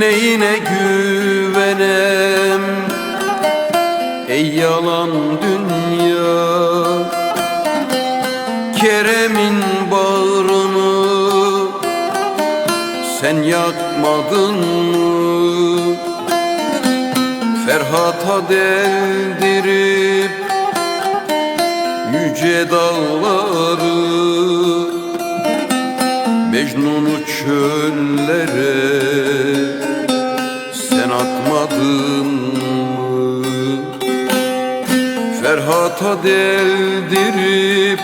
neyine güvenem. Ey yalan dünya. Kerem'in bağrını Sen yakmadın mı? Ferhat'a deldirip Yüce dağları Mecnun'u çöllere sen atmadın mı? Ferhat'a deldirip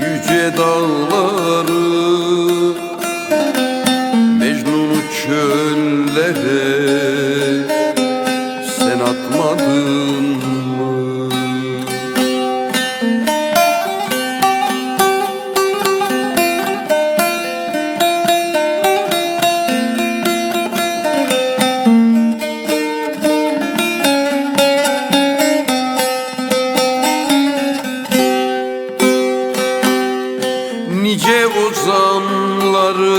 yüce dağları Mecnun'u çöllere sen atmadın mı? Nice ozanları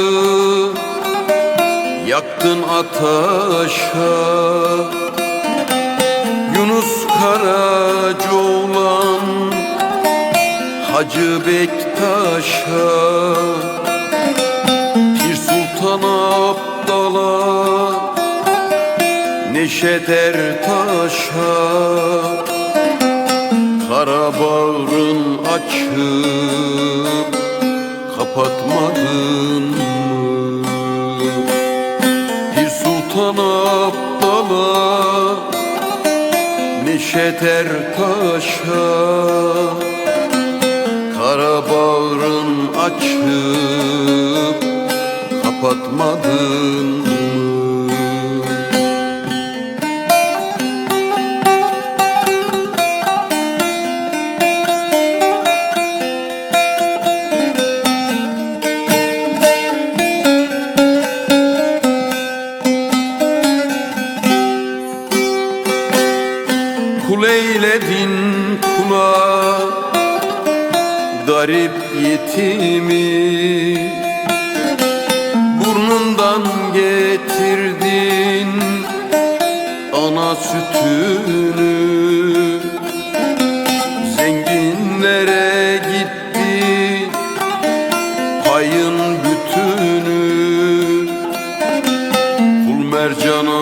yaktın ataşa. Yunus Karacaoğlan Hacı Bektaş'a. Pir Sultan Abdal'a Neşet Ertaş'a. Kara bağrın açıp kapatmadın mı? Bir sultan Abdal'a Neşet Ertaş'a Kara açıp kapatmadın mı? Kul eyledin kula. Garip yetimi Burnundan getirdin Ana sütünü. Zenginlere gitti Payın bütünü. Kul mercana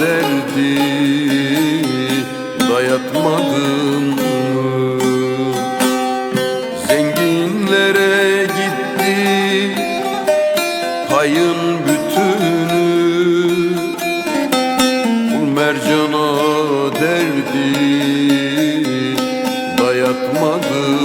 derdi yatmadın mı? Zenginlere gitti payın bütünü Bu mercana derdi dayatmadın